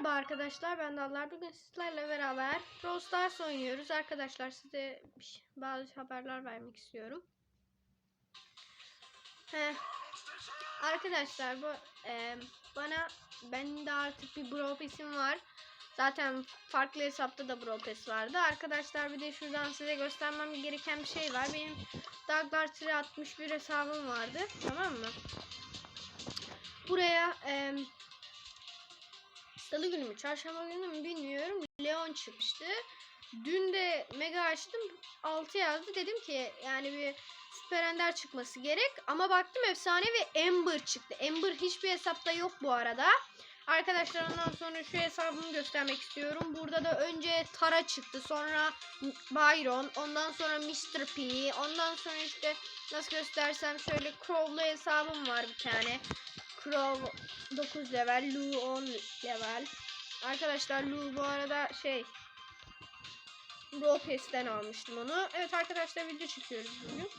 Merhaba arkadaşlar ben Dallar. Bugün sizlerle beraber Brawl Stars oynuyoruz. Arkadaşlar size şey- bazı haberler vermek istiyorum. Heh. Arkadaşlar bu e, bana ben de artık bir Brawl Pass'im var. Zaten farklı hesapta da Brawl Pass vardı. Arkadaşlar bir de şuradan size göstermem gereken bir şey var. Benim Daglar 61 hesabım vardı. Tamam mı? Buraya e, Salı günü mü, çarşamba günü mü bilmiyorum. Leon çıkmıştı. Dün de mega açtım. 6 yazdı. Dedim ki yani bir süper ender çıkması gerek. Ama baktım efsane ve Ember çıktı. Ember hiçbir hesapta yok bu arada. Arkadaşlar ondan sonra şu hesabımı göstermek istiyorum. Burada da önce Tara çıktı. Sonra Byron. Ondan sonra Mr. P. Ondan sonra işte nasıl göstersem şöyle Crow'lu hesabım var bir tane. Crow 9 level, Lu 10 level. Arkadaşlar Lu bu arada şey Brawl Pass'ten almıştım onu. Evet arkadaşlar video çekiyoruz bugün.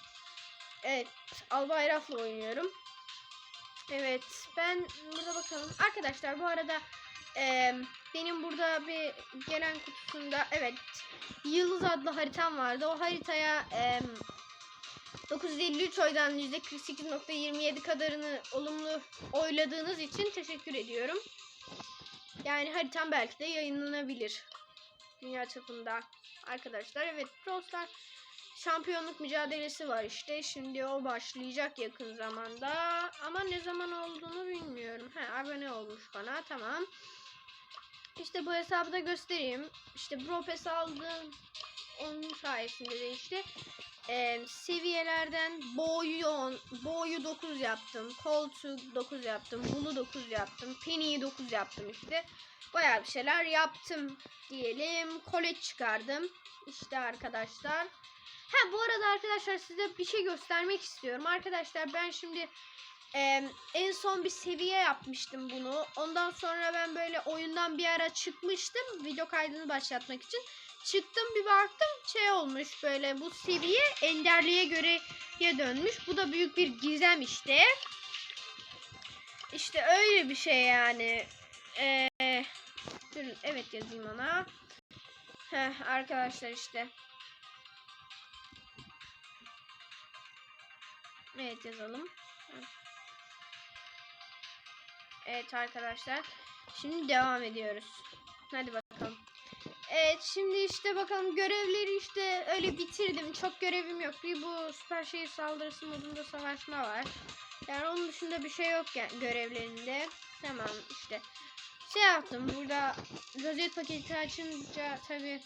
Evet Albayraf'la oynuyorum. Evet ben burada bakalım. Arkadaşlar bu arada e, benim burada bir gelen kutusunda evet Yıldız adlı haritam vardı. O haritaya e, 953 oydan %48.27 kadarını olumlu oyladığınız için teşekkür ediyorum. Yani haritam belki de yayınlanabilir. Dünya çapında. Arkadaşlar evet Stars şampiyonluk mücadelesi var işte. Şimdi o başlayacak yakın zamanda. Ama ne zaman olduğunu bilmiyorum. He, abone olmuş bana. Tamam. İşte bu hesabı da göstereyim. İşte Brawl Pass aldığım onun sayesinde de işte e, seviyelerden boyu 10, boyu 9 yaptım. Colt'u 9 yaptım. Bull'u 9 yaptım. Penny'yi 9 yaptım işte. Bayağı bir şeyler yaptım diyelim. Colette çıkardım. İşte arkadaşlar. Ha bu arada arkadaşlar size bir şey göstermek istiyorum. Arkadaşlar ben şimdi e, en son bir seviye yapmıştım bunu. Ondan sonra ben böyle oyundan bir ara çıkmıştım. Video kaydını başlatmak için. Çıktım bir baktım şey olmuş böyle bu seviye enderliğe göre ya dönmüş. Bu da büyük bir gizem işte. İşte öyle bir şey yani. Ee, dur, evet yazayım ona. Heh, arkadaşlar işte. Evet yazalım. Evet arkadaşlar. Şimdi devam ediyoruz. Hadi bakalım. Evet şimdi işte bakalım görevleri işte öyle bitirdim. Çok görevim yok. Bir bu süper şehir saldırısı modunda savaşma var. Yani onun dışında bir şey yok yani görevlerinde. Tamam işte. Şey yaptım burada rozet paketi açınca tabi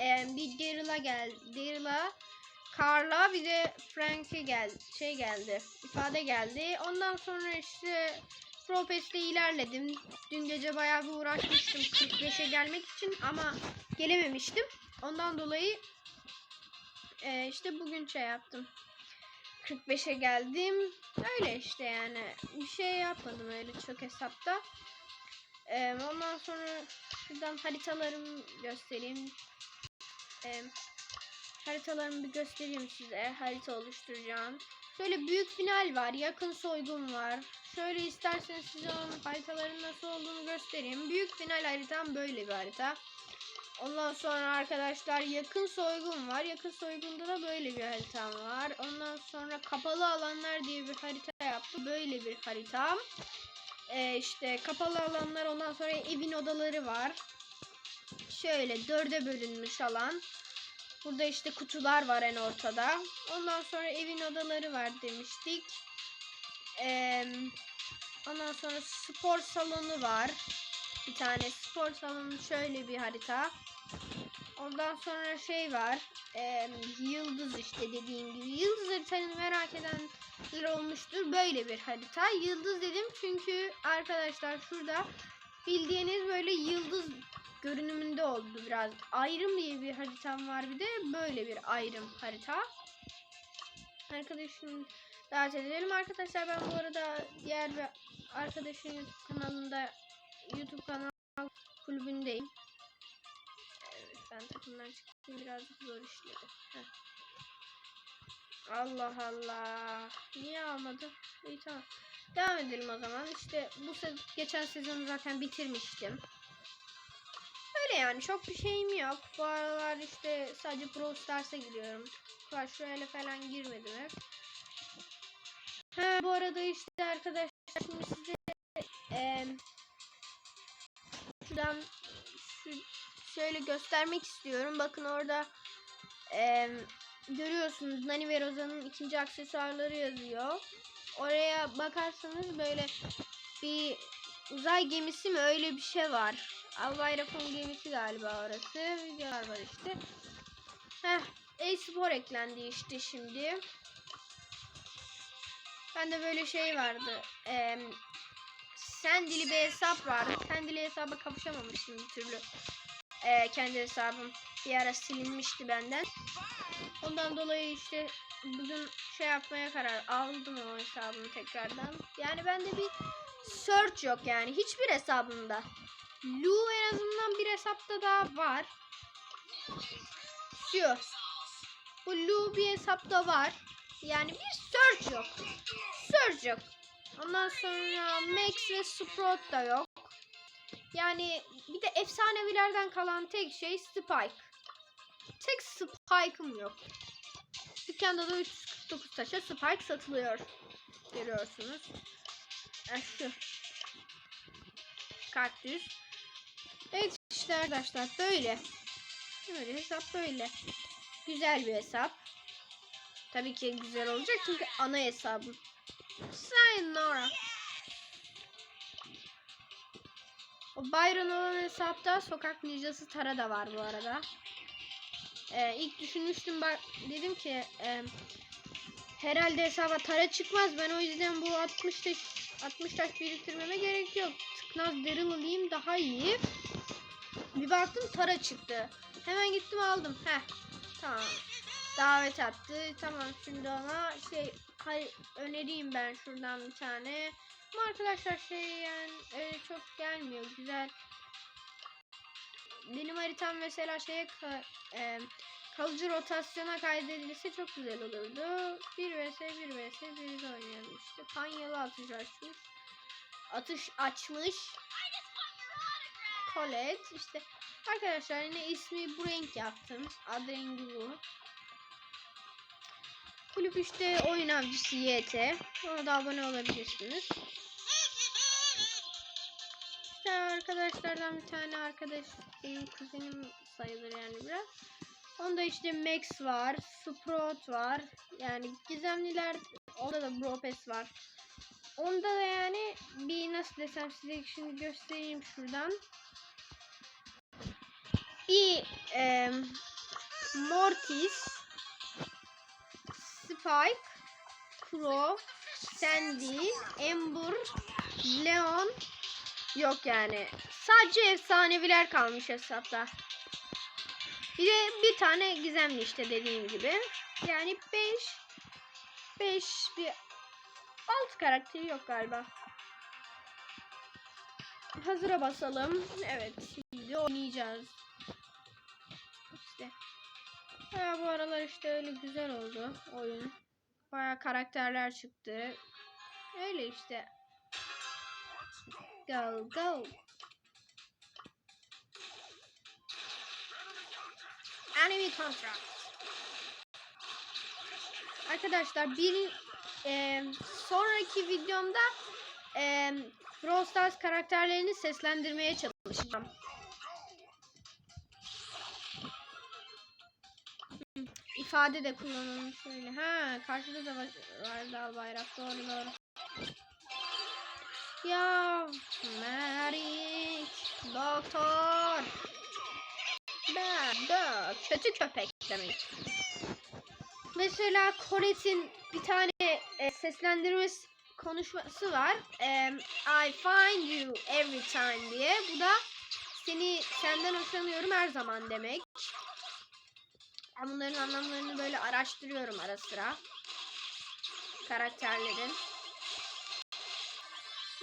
e, bir Daryl'a geldi. Daryl'a Carla bir de Frank'e geldi. Şey geldi. ifade geldi. Ondan sonra işte Propest'te ilerledim. Dün gece bayağı bir uğraşmıştım 45'e gelmek için ama gelememiştim. Ondan dolayı e, işte bugün şey yaptım. 45'e geldim. Öyle işte yani. Bir şey yapmadım öyle çok hesapta. E, ondan sonra şuradan haritalarımı göstereyim. E, haritalarımı bir göstereyim size. Harita oluşturacağım. Şöyle büyük final var. Yakın soygun var. Şöyle isterseniz size onun haritaların nasıl olduğunu göstereyim. Büyük final haritam böyle bir harita. Ondan sonra arkadaşlar yakın soygun var. Yakın soygunda da böyle bir haritam var. Ondan sonra kapalı alanlar diye bir harita yaptı. Böyle bir haritam. Ee, işte kapalı alanlar ondan sonra evin odaları var. Şöyle dörde bölünmüş alan. Burada işte kutular var en ortada. Ondan sonra evin odaları var demiştik. Ee, ondan sonra spor salonu var. Bir tane spor salonu şöyle bir harita. Ondan sonra şey var. Ee, yıldız işte dediğim gibi. Yıldız haritanı merak edenler olmuştur. Böyle bir harita. Yıldız dedim çünkü arkadaşlar şurada bildiğiniz böyle yıldız görünümünde oldu biraz. Ayrım diye bir haritam var bir de böyle bir ayrım harita. Arkadaşım davet edelim. Arkadaşlar ben bu arada diğer bir arkadaşın YouTube kanalında YouTube kanal kulübündeyim. Evet ben takımdan çıktım birazcık zor işleri. Heh. Allah Allah. Niye almadı? İyi tamam. Devam edelim o zaman. İşte bu se geçen sezonu zaten bitirmiştim. Yani çok bir şeyim yok. Bu aralar işte sadece Pro Stars'a giriyorum. Clash Royale'e falan girmedim hep. Ha bu arada işte arkadaşlar şimdi size eee şuradan şu şöyle göstermek istiyorum. Bakın orada eee, görüyorsunuz Nani ve Roza'nın ikinci aksesuarları yazıyor. Oraya bakarsanız böyle bir uzay gemisi mi öyle bir şey var. Albayraf'ın gemisi galiba orası. Videolar var işte. Heh, e-spor eklendi işte şimdi. Bende böyle şey vardı. Eee Sendili bir hesap vardı. Sendili hesaba kavuşamamıştım bir türlü. Ee, kendi hesabım bir ara silinmişti benden. Ondan dolayı işte bugün şey yapmaya karar aldım o hesabımı tekrardan. Yani bende bir search yok yani hiçbir hesabımda. Lu en azından bir hesapta daha var. Şu. Bu Lu bir hesapta var. Yani bir search yok. Search yok. Ondan sonra Max ve Sprout da yok. Yani bir de efsanevilerden kalan tek şey Spike. Tek Spike'ım yok. Dükkanda da 349 taşa Spike satılıyor. Görüyorsunuz. Eh, şu. Kaktüs. Evet işte arkadaşlar böyle. Böyle hesap böyle. Güzel bir hesap. Tabii ki güzel olacak çünkü ana hesabım. Sayonara. O Byron olan hesapta sokak ninjası Tara da var bu arada. Ee, ilk düşünmüştüm bak dedim ki e, herhalde hesaba Tara çıkmaz. Ben o yüzden bu 60 taş 60 taş biriktirmeme gerek yok. Tıknaz Daryl alayım daha iyi. Bir baktım Tara çıktı. Hemen gittim aldım. Heh. Tamam. Davet attı. Tamam şimdi ona şey hayır, önereyim ben şuradan bir tane. Ama arkadaşlar şey yani öyle çok gelmiyor. Güzel. Benim haritam mesela şeye ka- e, kalıcı rotasyona kaydedilirse çok güzel olurdu. 1 vs 1 vs 1 oynayalım işte. Panyalı atış açmış. Atış açmış. Colette işte. Arkadaşlar yine ismi bu renk yaptım. Ad rengi bu. Kulüp işte oyun avcısı YT. Ona da abone olabilirsiniz. İşte arkadaşlardan bir tane arkadaş benim kuzenim sayılır yani biraz. Onda işte Max var, Sprout var. Yani gizemliler onda da Bropes var. Onda da yani bir nasıl desem size şimdi göstereyim şuradan. Bir e, Mortis, Spike, Crow, Sandy, Ember, Leon yok yani. Sadece efsaneviler kalmış hesapta. Bir de bir tane gizemli işte dediğim gibi. Yani 5 5 bir 6 karakteri yok galiba. Hazıra basalım. Evet, şimdi oynayacağız. İşte. Ya bu aralar işte öyle güzel oldu oyun. Baya karakterler çıktı. Öyle işte. Go go. Enemy contract. Arkadaşlar bir e, sonraki videomda e, Brawl Stars karakterlerini seslendirmeye çalışacağım. İfade de kullanalım şöyle. Ha karşıda da var, var dal bayrak. Doğru doğru. Ya Merik Doktor Ben de kötü köpek demek. Mesela Colette'in bir tane e, seslendirme konuşması var. E, I find you every time diye. Bu da seni senden hoşlanıyorum her zaman demek. Ben bunların anlamlarını böyle araştırıyorum ara sıra. Karakterlerin.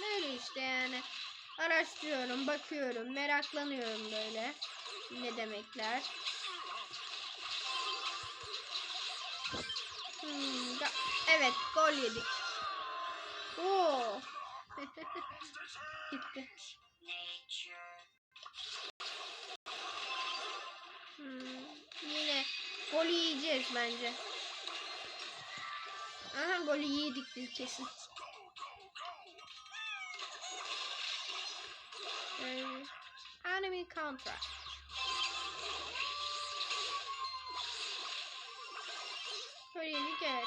Böyle işte yani. Araştırıyorum, bakıyorum, meraklanıyorum böyle. Ne demekler. Hmm, evet, gol yedik. Oo. Gitti. Golü yiyeceğiz bence. Aha golü yedik biz kesin. Ee, enemy counter. Really get.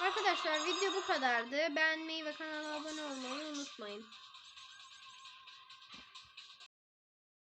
Arkadaşlar video bu kadardı. Beğenmeyi ve kanala abone olmayı unutmayın.